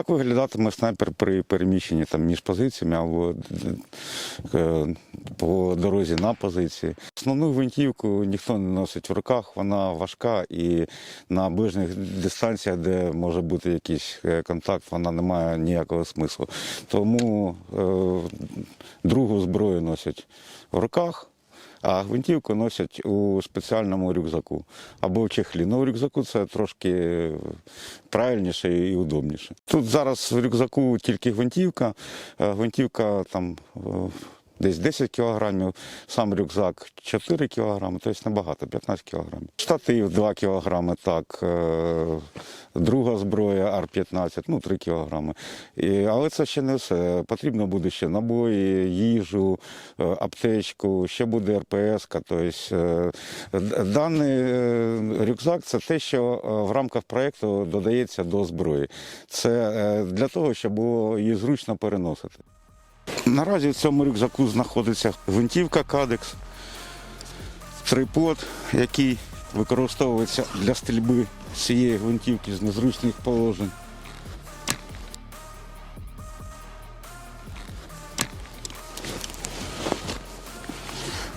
Так виглядатиме снайпер при переміщенні там між позиціями або е, по дорозі на позиції. Основну гвинтівку ніхто не носить в руках, вона важка і на ближніх дистанціях, де може бути якийсь е, контакт, вона не має ніякого смислу. Тому е, другу зброю носять в руках. А гвинтівку носять у спеціальному рюкзаку або в чехлі. Ну, в рюкзаку це трошки правильніше і удобніше. Тут зараз в рюкзаку тільки гвинтівка. Е, Гвинтівка там е, десь 10 кілограмів, сам рюкзак 4 кілограми, тобто небагато, 15 кілограмів. Штатив 2 кілограми, так. е, Друга зброя Ар-15, ну 3 кілограми. І, але це ще не все. Потрібно буде ще набої, їжу, е, аптечку, ще буде РПС. Тобто, е, даний рюкзак це те, що в рамках проєкту додається до зброї. Це для того, щоб було її зручно переносити. Наразі в цьому рюкзаку знаходиться гвинтівка Кадекс, трипод, який використовується для стрільби цієї гвинтівки з незручних положень.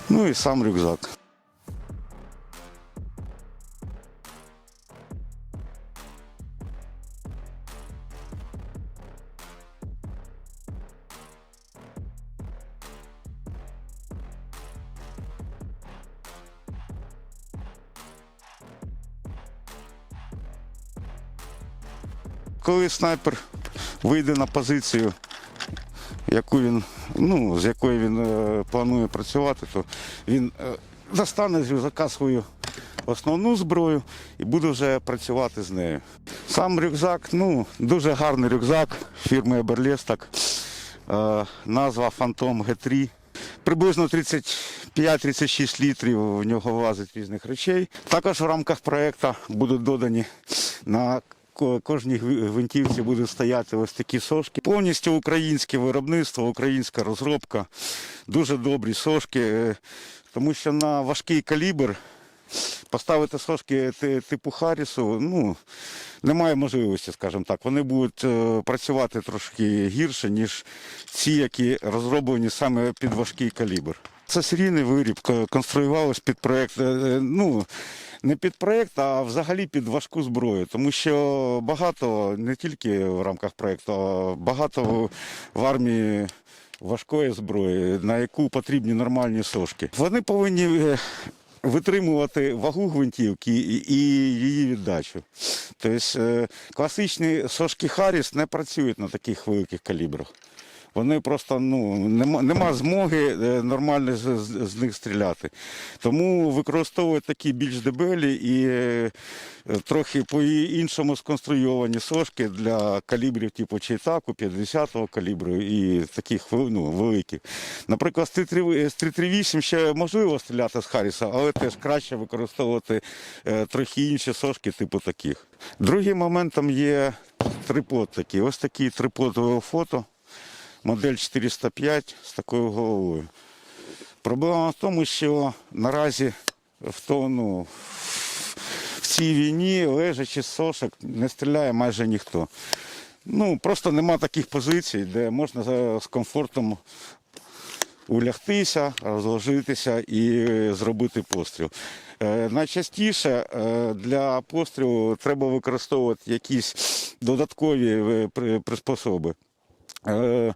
Ну і сам рюкзак. Коли снайпер вийде на позицію, яку він, ну, з якою він е, планує працювати, то він е, достане з рюкзака свою основну зброю і буде вже працювати з нею. Сам рюкзак, ну, дуже гарний рюкзак фірми Еберлестак. Е, назва Phantom G3. Приблизно 35-36 літрів в нього влазить різних речей. Також в рамках проєкту будуть додані на кожній гвинтівці будуть стояти ось такі сошки. Повністю українське виробництво, українська розробка. Дуже добрі сошки, е, тому що на важкий калібр поставити сошки типу Харрісу, ну, немає можливості, скажімо так. Вони будуть е, працювати трошки гірше, ніж ці, які розроблені саме під важкий калібр. Це серійний виріб, ко- конструювалось під проєкт. е, е, Ну, не під проєкт, а взагалі під важку зброю. Тому що багато, не тільки в рамках проєкту, а багато в- армії важкої зброї, на яку потрібні нормальні сошки. Вони повинні е, витримувати вагу гвинтівки і її віддачу. Тобто класичні сошки Харріс не працюють на таких великих калібрах. Вони просто ну нема, нема змоги е, нормально з, з, з них стріляти. Тому використовують такі більш дебелі і е, трохи по-іншому сконструйовані сошки для калібрів типу Чайтаку, 50-го калібру і таких ну, великих. Наприклад, з 338 ще можливо стріляти з Харріса, але теж краще використовувати е, трохи інші сошки, типу таких. Другим моментом є трипод такий. Ось такий трипод фото модель 405 з такою головою. Проблема в тому, що наразі в, то, ну, в цій війні лежачи з сошок не стріляє майже ніхто. Ну, просто нема таких позицій, де можна з комфортом улягтися, розложитися і зробити постріл. Е, Найчастіше е, для пострілу треба використовувати якісь додаткові е, при- приспособи. Е,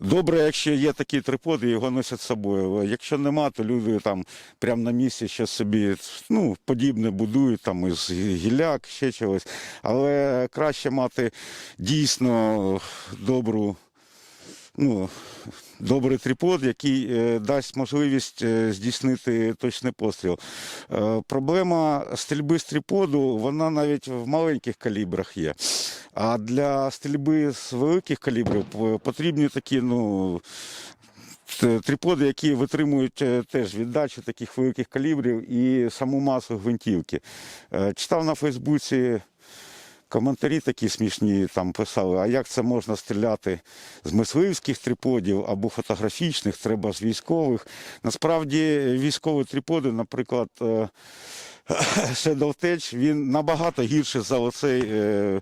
Добре, якщо є такі триподи, його носять з собою. Якщо нема, то люди там прямо на місці ще собі ну, подібне будують там із гіляк, ще чогось. Але краще мати дійсно добру ну, добрий трипод, який е, дасть можливість е, здійснити точний постріл. Е, проблема стрільби з триподу, вона навіть в маленьких калібрах є. А для стрільби з великих калібрів потрібні такі, ну. т- Триподи, які витримують теж віддачу таких великих калібрів і саму масу гвинтівки. Читав на Фейсбуці Коментарі такі смішні там писали, а як це можна стріляти з мисливських триподів або фотографічних, треба з військових. Насправді військові триподи, наприклад, е, Shadow він набагато гірший за оцей е,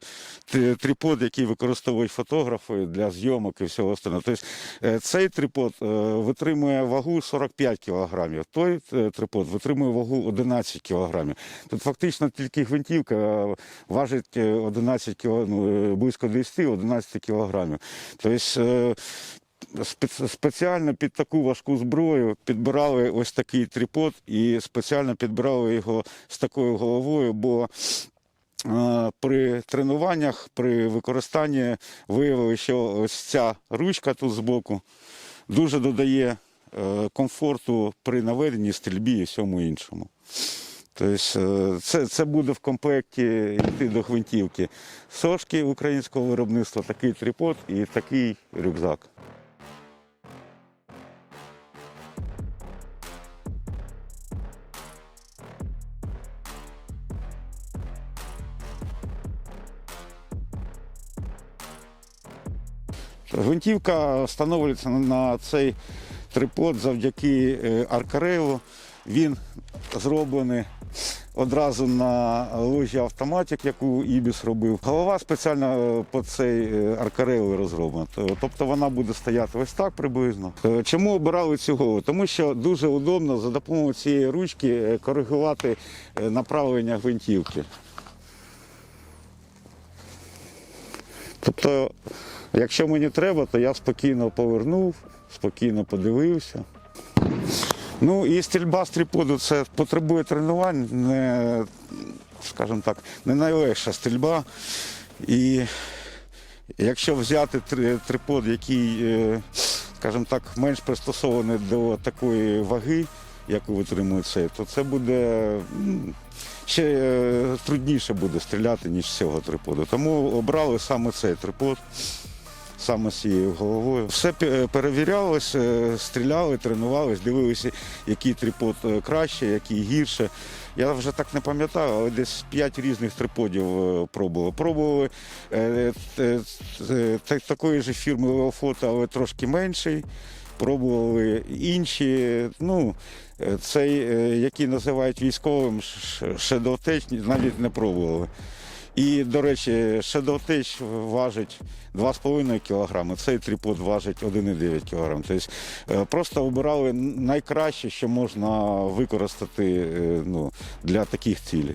трипод, який використовують фотографи для зйомок і всього остального. Тобто е, цей трипод е, витримує вагу 45 кілограмів, той е, трипод витримує вагу 11 кілограмів. Тут фактично тільки гвинтівка е, важить е, 11 кіло, ну, е, близько 10-11 кілограмів. Тобто е, спеціально під таку важку зброю підбирали ось такий трипод і спеціально підбирали його з такою головою, бо при тренуваннях, при використанні виявили, що ось ця ручка тут збоку дуже додає е, комфорту при наведенні, стрільбі і всьому іншому. Тобто це, це буде в комплекті йти до гвинтівки. Сошки українського виробництва, такий трипод і такий рюкзак. Гвинтівка встановлюється на- цей трипод завдяки е, аркарейлу. Він зроблений одразу на ложі автоматик, яку Ібіс робив. Голова спеціально е, по цей е, розроблена. Тобто вона буде стояти ось так приблизно. Чому обирали цю голову? Тому що дуже удобно за допомогою цієї ручки коригувати направлення гвинтівки. Тобто, якщо мені треба, то я спокійно повернув, спокійно подивився. Ну і стрільба з триподу це потребує тренувань, не, скажімо так, не найлегша стрільба. І якщо взяти трипод, який, е, скажімо так, менш пристосований до такої ваги, яку витримує цей, то це буде ще е, трудніше буде стріляти, ніж з цього триподу. Тому обрали саме цей трипод. Саме з цією головою. Все пе- перевірялось, е, стріляли, тренувались, дивилися, який трипод е, краще, який гірше. Я вже так не пам'ятаю, але десь п'ять різних триподів пробували. Пробували та- такої ж фірми Леофото, але трошки менший. Пробували інші. Ну, е, цей, е, який називають військовим Ш- Shadow навіть не пробували. І, до речі, Tech важить 2,5 кг, цей трипод важить 1,9 кг. Тобто е, просто обирали найкраще, що можна використати ну, для таких цілей.